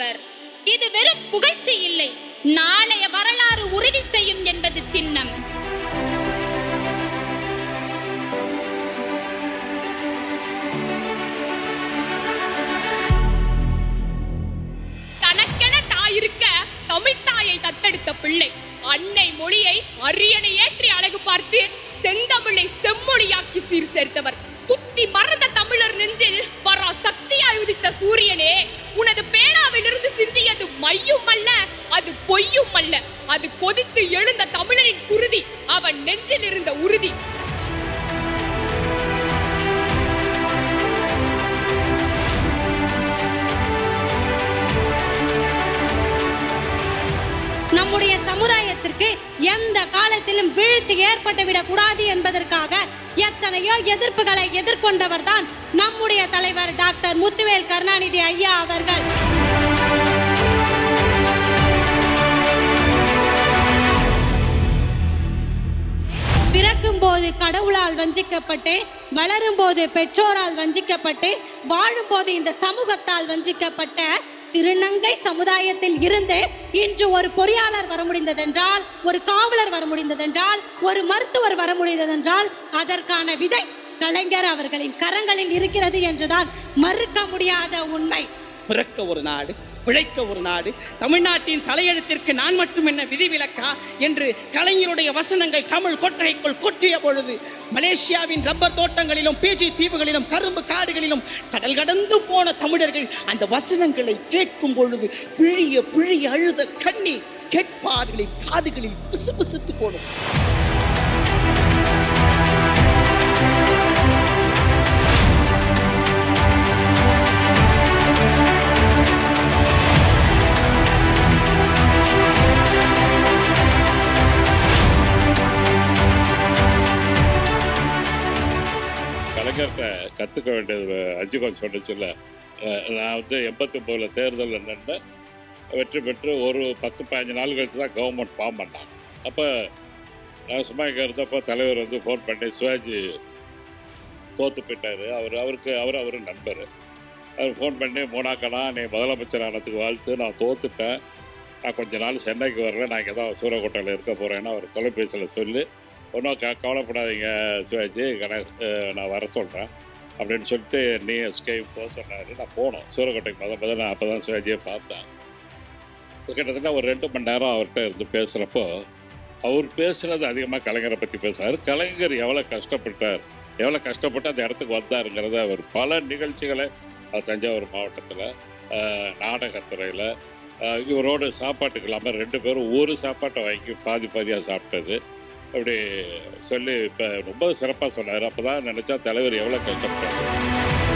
கொண்டவர் இது வெறும் புகழ்ச்சி இல்லை. நாளைய வரலாறு உறுதி செய்யும் என்பது திண்ணம். தனக்கென தாயிருக்க தமிழ் தாயை தத்தெடுத்த பிள்ளை. அன்னை மொழியை அரியணை ஏற்றி அழகு பார்த்து செந்தமிழை செம்மொழியாக்கி சீர் சேர்த்தவர். குத்தி மறந்த தமிழர் நெஞ்சில் வர சக்தியாய் உதித்த சூரியனே உனது பேர் மையும் அல்ல அது பொய்யும் அல்ல. அது கொதித்து எழுந்த தமிழரின் குருதி அவன் நெஞ்சில் இருந்த உறுதி. நம்முடைய சமுதாயத்திற்கு எந்த காலத்திலும் வீழ்ச்சி ஏற்பட்டுவிடக் கூடாது என்பதற்காக எத்தனையோ எதிர்ப்புகளை எதிர்கொண்டவர்தான் நம்முடைய தலைவர் டாக்டர் முத்துவேல் கருணாநிதி ஐயா அவர்கள். கடவுளால் வஞ்சிக்கப்பட்டு வளரும் போது பெற்றோரால் வஞ்சிக்கப்பட்டு வாழும்போது இந்த சமூகத்தால் வஞ்சிக்கப்பட்ட திருநங்கை சமுதாயத்தில் இருந்து இன்று ஒரு பொறியாளர் வர முடிந்ததென்றால் ஒரு காவலர் வர முடிந்ததென்றால் ஒரு மருத்துவர் வர முடிந்ததென்றால் அதற்கான விதை கலைஞர் அவர்களின் கரங்களில் இருக்கிறது என்றுதான் மறுக்க முடியாத உண்மை. பிறக்க ஒரு நாடு பிழைக்க ஒரு நாடு தமிழ்நாட்டின் தலையெழுத்திற்கு நான் மட்டும் என்ன விதிவிலக்கா என்று கலைஞருடைய வசனங்கள் தமிழ் கொட்டகைக்குள் கொட்டிய பொழுது மலேசியாவின் ரப்பர் தோட்டங்களிலும் பீஜி தீவுகளிலும் கரும்பு காடுகளிலும் கடல் கடந்து போன தமிழர்கள் அந்த வசனங்களை கேட்கும் பொழுது பிழிய பிழிய அழுத கண்ணி கேட்பார்களின் காதுகளில் பிசு பிசுத்து போடும். கற்றுக்க வேண்டியது அஞ்சுகம் சொன்னச்சுல நான் வந்து எண்பத்தொம்போதில் தேர்தலில் நின்று வெற்றி பெற்று ஒரு பத்து பதினஞ்சு நாள் கழிச்சு தான் கவர்மெண்ட் ஃபார்ம் பண்ணாங்க. அப்போ நான் சும்மா இங்கே இருந்தப்போ தலைவர் வந்து ஃபோன் பண்ணி சிவாஜி தோற்று போயிட்டார். அவர் அவருக்கு அவர் அவர் நண்பர். அவர் ஃபோன் பண்ணி மூணாக்கணா நீ முதலமைச்சர் ஆனதுக்கு வாழ்த்து. நான் தோத்துட்டேன். நான் கொஞ்ச நாள் சென்னைக்கு வரல. நான் இங்கே தான் சூரக்கோட்டையில் இருக்க போகிறேன்னு அவர் தொலைபேசியில் சொல்லி ஒன்றும் க கவலைப்படாதீங்க சிவாஜி. கணேஷ் நான் வர சொல்கிறேன் அப்படின்னு சொல்லிட்டு நீ ஸ்கை போக சொன்னார். நான் போனோம். சூரக்கோட்டைக்கு மொதல் முதல்ல நான் அப்போ தான் சிவாஜியை பார்த்தேன். கிட்டத்தட்ட ஒரு ரெண்டு மணி நேரம் அவர்கிட்ட இருந்து பேசுகிறப்போ அவர் பேசுனது அதிகமாக கலைஞரை பற்றி பேசுனார் கலைஞர் எவ்வளோ கஷ்டப்பட்டார் எவ்வளோ கஷ்டப்பட்டு அந்த இடத்துக்கு வந்தாருங்கிறத அவர் பல நிகழ்ச்சிகளை தஞ்சாவூர் மாவட்டத்தில் நாடகத்துறையில் இவரோட சாப்பாட்டுக்கு இல்லாமல் ரெண்டு பேரும் ஒரு சாப்பாட்டை வாங்கி பாதி பாதியாக சாப்பிட்டது. அப்படி சொல்லி இப்போ ரொம்ப சிறப்பாக சொன்னார். அப்போ தான் நினச்சா தலைவர் எவ்வளோ கஷ்டப்பட்டார்.